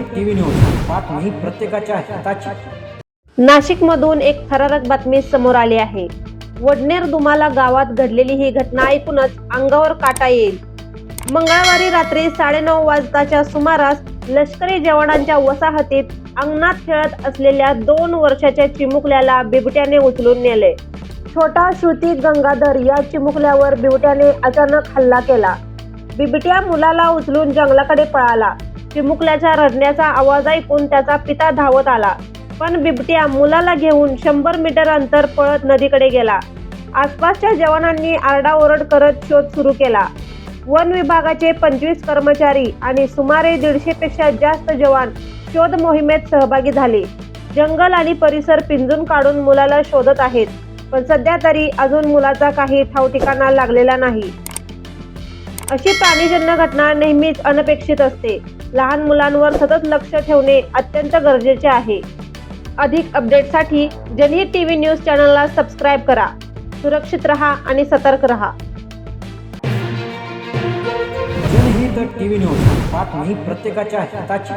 TV news बातमी प्रत्येकाच्या हिताची. नाशिकमधून एक थरारक बातमी समोर आली आहे. वडनेर दुमाला गावात घडलेली ही घटना ऐकूनच अंगावर काटा येईल. मंगळवारी रात्री साडेनऊ वाजताच्या सुमारास लष्करी जवानांच्या वसाहतीत अंगणात खेळत असलेल्या दोन वर्षाच्या चिमुकल्याला बिबट्याने उचलून नेले. छोटा श्रुती गंगाधर या चिमुकल्यावर बिबट्याने अचानक हल्ला केला. बिबट्या मुलाला उचलून जंगलाकडे पळाला. चिमुकल्याच्या रडण्याचा आवाज ऐकून त्याचा पिता धावत आला. पण बिबट्या मुलाला घेऊन शंभर मीटर अंतर पळत नदीकडे गेला. आसपासच्या जवानांनी आरडाओरड करत शोध सुरू केला. वन विभागाचे पंचवीस कर्मचारी आणि सुमारे दीडशे पेक्षा जास्त जवान शोध मोहिमेत सहभागी झाले. जंगल आणि परिसर पिंजून काढून मुलाला शोधत आहेत. पण सध्या तरी अजून मुलाचा काही ठावठिकाणा लागलेला नाही. अशी प्राणीजन्य घटना नेहमीच अनपेक्षित असते. लहान मुलांवर सतत लक्ष ठेवणे अत्यंत गरजेचे आहे. अधिक अपडेटसाठी जनहित टीव्ही न्यूज चॅनलला सबस्क्राईब करा. सुरक्षित रहा आणि सतर्क रहा. जनहित टीव्ही न्यूज बातमी प्रत्येकाच्या हिताची.